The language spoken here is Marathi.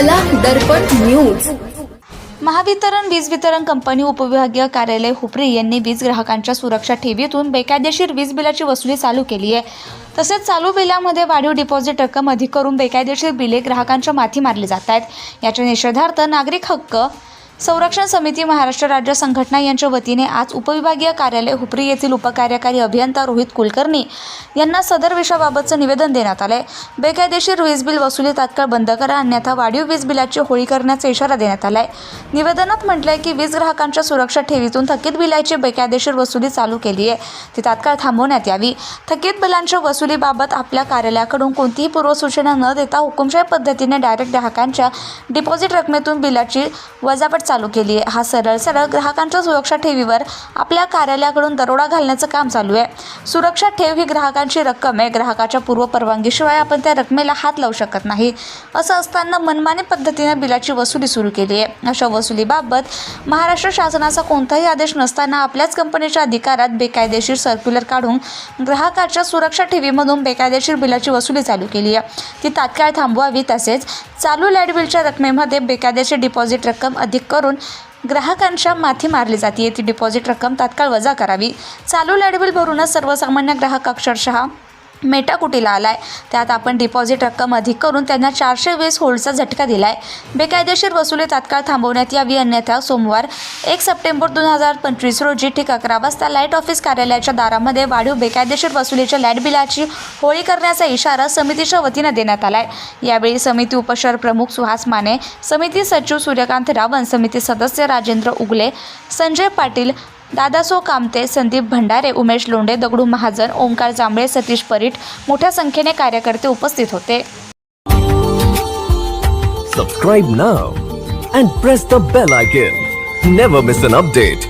कला दर्पण न्यूज महावितरण वीज वितरण कंपनी उपविभागीय कार्यालय हुपरी यांनी वीज ग्राहकांच्या सुरक्षा ठेवीतून बेकायदेशीर वीज बिलाची वसुली चालू केली आहे. तसेच चालू बिलामध्ये वाढीव डिपॉझिट रक्कम अधिक करून बेकायदेशीर बिले ग्राहकांच्या माथी मारली जात आहेत. याच्या निषेधार्थ नागरिक हक्क संरक्षण समिती महाराष्ट्र राज्य संघटना यांच्या वतीने आज उपविभागीय कार्यालय हुपरी येथील उपकार्यकारी अभियंता रोहित कुलकर्णी यांना सदर विषयाबाबतचं निवेदन देण्यात आलंय. बेकायदेशीर वीज बिल वसुली तात्काळ बंद करा अन्यथा वाढीव वीज बिलाची होळी करण्याचा इशारा देण्यात आलाय. निवेदनात म्हटलंय की वीज ग्राहकांच्या सुरक्षा ठेवीतून थकीत बिलाची बेकायदेशीर वसुली चालू केली आहे. ती तात्काळ थांबवण्यात यावी. थकीत बिलांच्या वसुलीबाबत आपल्या कार्यालयाकडून कोणतीही पूर्वसूचना न देता हुकुमशाही पद्धतीने डायरेक्ट ग्राहकांच्या डिपॉझिट रकमेतून बिलाची वजापट चालू केली आहे. हा सरळ सरळ ग्राहकांच्या सुरक्षा ठेवीवर आपल्या कार्यालयाकडून दरोडा घालण्याचं काम चालू आहे. सुरक्षा ठेव ही ग्राहकांची रक्कम आहे. ग्राहकाच्या पूर्व परवानगीशिवाय आपण त्या रकमेला हात लावू शकत नाही. असं असताना मनमानी पद्धतीने बिलाची वसुली सुरू केली आहे. अशा वसुलीबाबत महाराष्ट्र शासनाचा कोणताही आदेश नसताना आपल्याच कंपनीच्या अधिकारात बेकायदेशीर सर्क्युलर काढून ग्राहकाच्या सुरक्षा ठेवीमधून बेकायदेशीर बिलाची वसुली चालू केली आहे. ती तात्काळ थांबवावी. तसेच चालू लाइट बिलच्या रकमेमध्ये बेकायदेशीर डिपॉझिट रक्कम अधिक करून ग्राहकांच्या माथी मारली जाते. ती डिपॉझिट रक्कम तात्काळ वजा करावी. चालू लाइट बिल भरूनच सर्वसामान्य ग्राहक अक्षरशः मेटाकुटीला आला आहे त्यात आपण डिपॉझिट रक्कम अधिक करून त्यांना चारशे वीस होल्डचा झटका दिला आहे बेकायदेशीर वसुली तात्काळ थांबवण्यात यावी अन्यथा सोमवार एक सप्टेंबर दोन हजार पंचवीस रोजी ठीक अकरा वाजता लाइट ऑफिस कार्यालयाच्या दारामध्ये वाढीव बेकायदेशीर वसुलीच्या लाइट बिलाची होळी करण्याचा इशारा समितीच्या वतीनं देण्यात आला आहे यावेळी समिती उपशहर प्रमुख सुहास माने समिती सचिव सूर्यकांत रावण समिती सदस्य राजेंद्र उगले संजय पाटील दादासो कामते संदीप भंडारे उमेश लोंढे दगडू महाजन ओंकार जांभळे सतीश परीट मोठ्या संख्येने कार्यकर्ते उपस्थित होते. Subscribe now and press the bell icon never miss an update